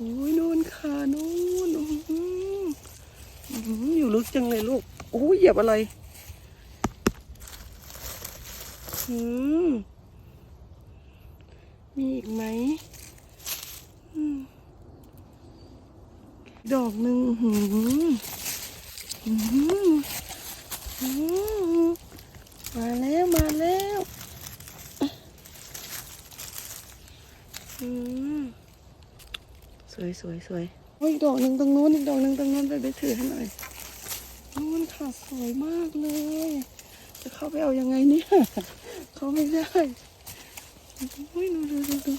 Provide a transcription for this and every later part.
โอ้ยนู่นค่ะนู่นอยู่ลึกจังเลยลูกโอ้ยเหยียบอะไรอืมมีอีกไหมดอกหนึ่งหืออื้อหืออื้อหือมาแล้วมาแล้วอืม วยสวยสวยโอ้ยดอกหนึ่งตรงนู้นอีกดอกหนึ่งตรงนู้นไปไปถือให้หน่อยนู้นค่ะสวยมากเลย จะเข้าไปเอายังไงเนี่ยเข้าไม่ได้โอ้ยดูดูดูดู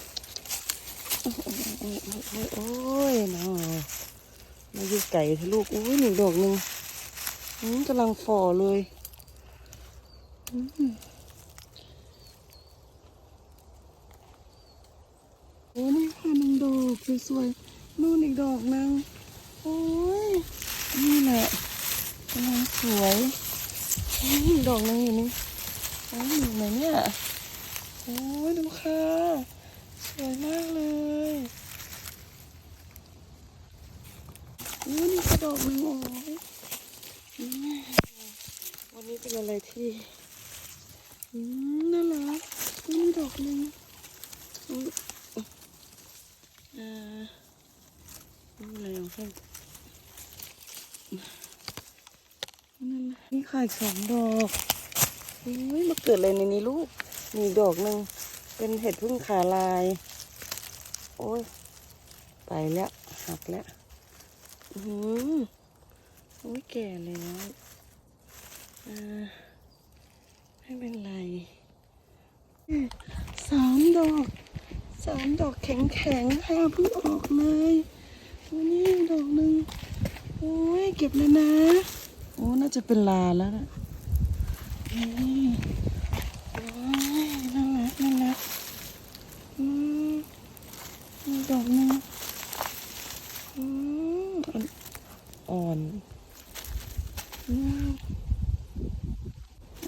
โอ้ยโอ้ยโอ้ยโอ้ยโอ้ยเนาะมาอยู่ไก่เถอะลูกโอ้ยหนึ่งดอกหนึ่งอืมกำลังฝ่อเลยอืมโอ้นี่ค่ะหนึ่งดอกสวยๆ นู่นอีกดอกหนึ่งโอ้ย นี่แหละกำลังสวยอีกดอกหนึ่งอยู่นี่โอ้ยอยู่ไหนเนี่ย โอ้ยดูค่ะ สวยมากเลยโอ้ยนี่กระดอกหนึ่งโอ้ยวันนี้เป็นอะไรที่อืมน่ารักนี่ดอกหนึ่งอ่า อะไรของเพื่อนนั่นแหละนี่ค่ะอีกสองดอกอุ้ยมาเกิดอะไรในนี้ลูก มีอีกดอกหนึ่งเป็นเห็ดพึ่งขาลาย โอ้ย ไปแล้ว หักแล้ว อือหือโอ้ยแก่แล้วอ่าไม่เป็นไรสามดอกสามดอกแข็งแข็งๆค่ะเพิ่งออกเลย ตัวนี้ดอกหนึ่งโอ้ยเก็บเลยนะ โอ้น่าจะเป็นลาแล้วนะนี่โอ้ยน่ารักน่ารักอืมดอกหนึ่งอืมอ่อนอืม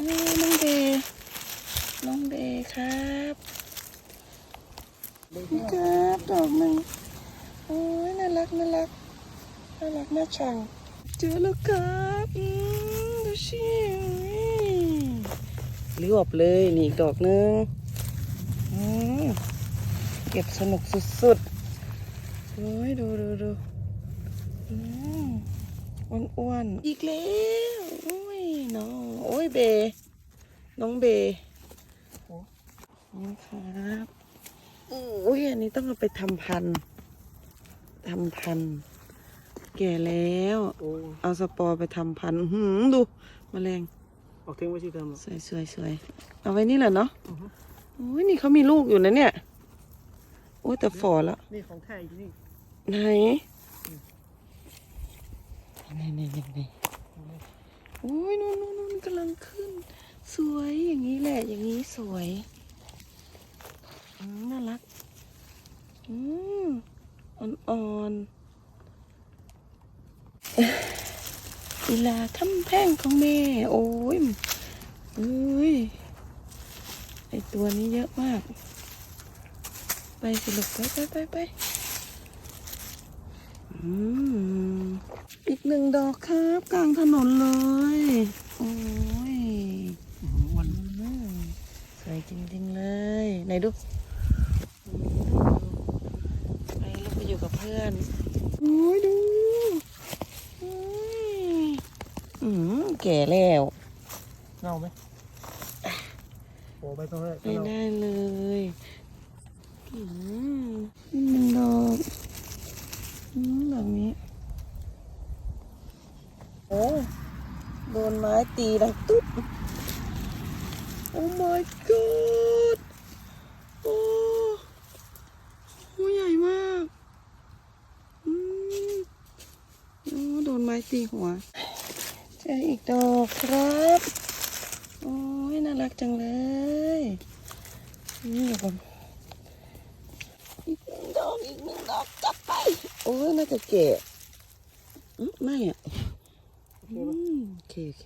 น้องเดย์น้องเดย์ครับนี่ครับดอกหนึ่ง อ้ยน่ารักน่ารักน่ารักน่าชัง เจอแล้วครับอืมดูสิรวบเลยนี่อีกดอกหนึ่งอืมเก็บสนุกสุดๆโอ้ยดูดูดูอืมอ้วนๆอีกแล้วโอ้ยน้องโอ้ยเบน้องเบนี่ครับโอ้ยอันนี้ต้องเอาไปทำพันธุ์ ทำพันธุ์แก่แล้ว โอ้เอาสปอร์ไปทำพันธุ์หืมดูแมลงออกทิ้งไว้ที่เดิมเหรอ สวยสวยสวยเอาไว้นี่แหละเนาะอือฮึ โอ้ยนี่เขามีลูกอยู่นะเนี่ย โอ้ยแต่ฝ่อแล้ว นี่ของแท้อยู่นี่ไหนนี่นี่นี่นี่โอ้ยนู่นนู่นนู่นกำลังขึ้น สวยอย่างนี้แหละ อย่างนี้สวยอืมน่ารักอืม อ่อนๆเอ๊ะอีลาคำแพ่งของแม่ โอ้ยเอ้ยไอตัวนี้เยอะมาก ไปสิลูกไปไปไปไปอืมอีกหนึ่งดอกครับกลางถนนเลย โอ้ยวันอืมสวยจริงๆเลย ไหนดูอืมไปแล้วไปอยู่กับ เพื่อนโอ้ยดูโอ้ยอืมแก่แล้วเน่าไหมโอ้ไปตรงนั้นไม่เน่าได้เลยอืมนี่มันดอกอืมแบบนี้โอ้โดนไม้ตีดังตุ๊บโอ้ my god โอ้โหใหญ่มาก อืมโอ้โดนไม้ตีหัว เจออีกดอกครับ โอ้ยน่ารักจังเลย นี่เดี๋ยวก่อนอีกหนึ่งดอกอีกหนึ่งดอกจับไป โอ้ยน่าจะเก็บไม่อะโอเคปะอืมโอเคโอเค